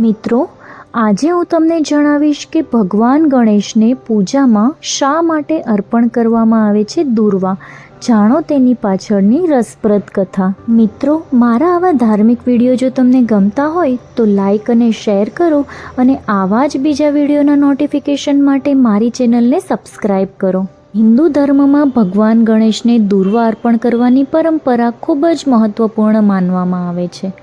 મિત્રો, આજે હું તમને જણાવીશ કે ભગવાન ગણેશને પૂજામાં શા માટે અર્પણ કરવામાં આવે છે દૂર્વા? જાણો તેની પાછળની રસપ્રદ કથા. મિત્રો, મારા આવા ધાર્મિક વીડિયો જો તમને ગમતા હોય, તો લાઈક અને શેર કરો અને આવા જ બીજા વિડીયોના નોટિફિકેશન માટે મારી ચેનલને સબસ્ક્રાઈબ કરો. હિન્દુ ધર્મમાં ભગવાન ગણેશને દૂર્વા અર્પણ કરવાની પરંપરા ખૂબ જ મહત્વપૂર્ણ માનવામાં આવે છે.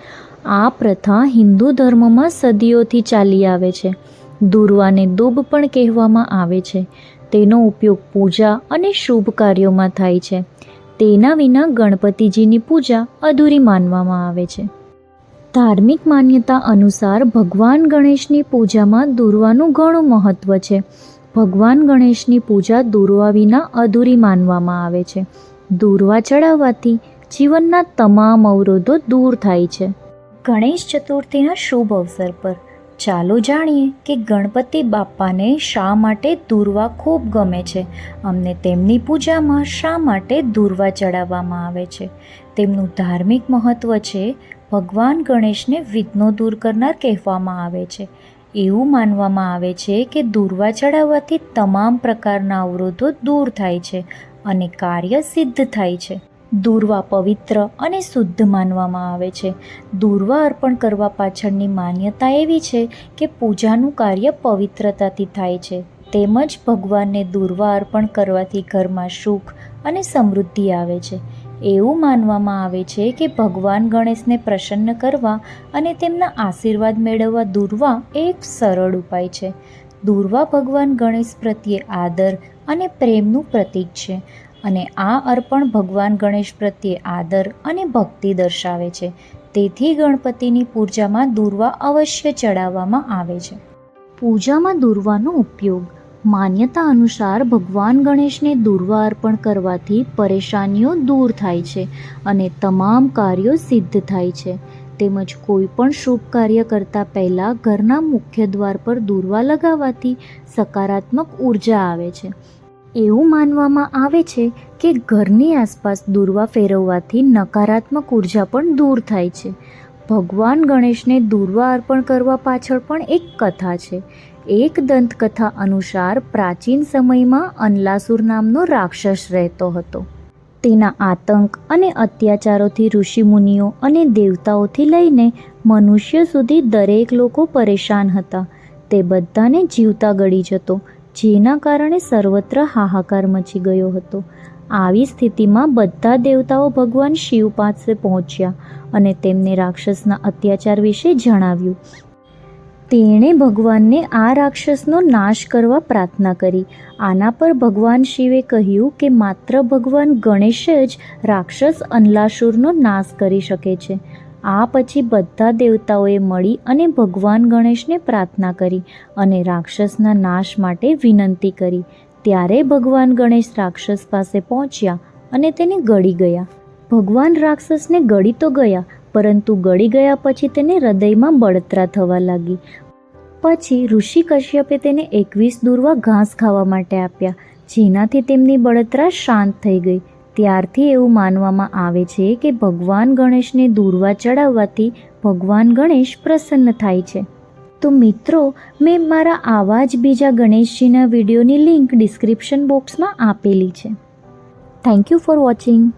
આ પ્રથા હિન્દુ ધર્મમાં સદીઓથી ચાલી આવે છે. દૂર્વાને દૂબ પણ કહેવામાં આવે છે. તેનો ઉપયોગ પૂજા અને શુભ કાર્યોમાં થાય છે. તેના વિના ગણપતિજીની પૂજા અધૂરી માનવામાં આવે છે. ધાર્મિક માન્યતા અનુસાર ભગવાન ગણેશની પૂજામાં દૂર્વાનું ઘણું મહત્ત્વ છે. ભગવાન ગણેશની પૂજા દૂર્વા વિના અધૂરી માનવામાં આવે છે. દૂર્વા ચડાવવાથી જીવનના તમામ અવરોધો દૂર થાય છે. ગણેશ ચતુર્થીના શુભ અવસર પર. ચાલો જાણીએ કે ગણપતિ બાપ્પાને શા માટે દૂરવા ખૂબ ગમે છે. અમને તેમની પૂજામાં શા માટે દૂરવા ચડાવવામાં આવે છે. તેમનું ધાર્મિક મહત્ત્વ છે, ભગવાન ગણેશને વિઘ્નો દૂર કરનાર કહેવામાં આવે છે. એવું માનવામાં આવે છે કે દૂર્વા ચડાવવાથી તમામ પ્રકારના અવરોધો દૂર થાય છે અને કાર્ય સિદ્ધ થાય છે. દૂર્વા પવિત્ર અને શુદ્ધ માનવામાં આવે છે. દૂર્વા અર્પણ કરવા પાછળની માન્યતા એવી છે કે પૂજાનું કાર્ય પવિત્રતાથી થાય છે. તેમજ ભગવાનને દૂર્વા અર્પણ કરવાથી ઘરમાં સુખ અને સમૃદ્ધિ આવે છે. એવું માનવામાં આવે છે કે ભગવાન ગણેશને પ્રસન્ન કરવા અને તેમના આશીર્વાદ મેળવવા દૂર્વા એક સરળ ઉપાય છે. દૂર્વા ભગવાન ગણેશ પ્રત્યે આદર અને પ્રેમનું પ્રતીક છે. અને આ અર્પણ ભગવાન ગણેશ પ્રત્યે આદર અને ભક્તિ દર્શાવે છે. તેથી ગણપતિની પૂજામાં દૂર્વા અવશ્ય ચડાવવામાં આવે છે. પૂજામાં દૂર્વાનો ઉપયોગ માન્યતા અનુસાર ભગવાન ગણેશને દૂર્વા અર્પણ કરવાથી પરેશાનીઓ દૂર થાય છે અને તમામ કાર્યો સિદ્ધ થાય છે. તેમજ કોઈ પણ શુભ કાર્ય કરતાં પહેલાં ઘરના મુખ્ય દ્વાર પર દૂર્વા લગાવવાથી સકારાત્મક ઊર્જા આવે છે. એવું માનવામાં આવે છે કે ઘરની આસપાસ દૂર્વા ફેરવવાથી નકારાત્મક ઊર્જા પણ દૂર થાય છે. ભગવાન ગણેશને દૂર્વા અર્પણ કરવા પાછળ પણ એક કથા છે. એક દંતકથા અનુસાર પ્રાચીન સમયમાં અનલાસુર નામનો રાક્ષસ રહેતો હતો. તેના આતંક અને અત્યાચારોથી ઋષિમુનિઓ અને દેવતાઓથી લઈને મનુષ્ય સુધી દરેક લોકો પરેશાન હતા. તે બધાને જીવતા ગળી જતો જેના કારણે સર્વત્ર હાહાકાર મચી ગયો હતો. આવી સ્થિતિમાં બધા દેવતાઓ ભગવાન શિવ પાસે પહોંચ્યા અને તેમને રાક્ષસના અત્યાચાર વિશે જણાવ્યું. તેણે ભગવાનને આ રાક્ષસનો નાશ કરવા પ્રાર્થના કરી. આના પર ભગવાન શિવે કહ્યું કે માત્ર ભગવાન ગણેશ જ રાક્ષસ અનલાસુરનો નાશ કરી શકે છે. આ પછી બધા દેવતાઓએ મળી અને ભગવાન ગણેશને પ્રાર્થના કરી અને રાક્ષસના નાશ માટે વિનંતી કરી. ત્યારે ભગવાન ગણેશ રાક્ષસ પાસે પહોંચ્યા અને તેને ગળી ગયા. ભગવાન રાક્ષસને ગળી તો ગયા, પરંતુ ગળી ગયા પછી તેને હૃદયમાં બળતરા થવા લાગી. પછી ઋષિ કશ્યપે તેને એકવીસ દૂરવા ઘાસ ખાવા માટે આપ્યા, જેનાથી તેમની બળતરા શાંત થઈ ગઈ. ત્યારથી એવું માનવામાં આવે છે કે ભગવાન ગણેશને દૂર્વા ચડાવવાથી ભગવાન ગણેશ પ્રસન્ન થાય છે. તો મિત્રો, મેં મારા આવા જ બીજા ગણેશજીના વિડીયોની લિંક ડિસ્ક્રિપ્શન બોક્સમાં આપેલી છે. Thank you for watching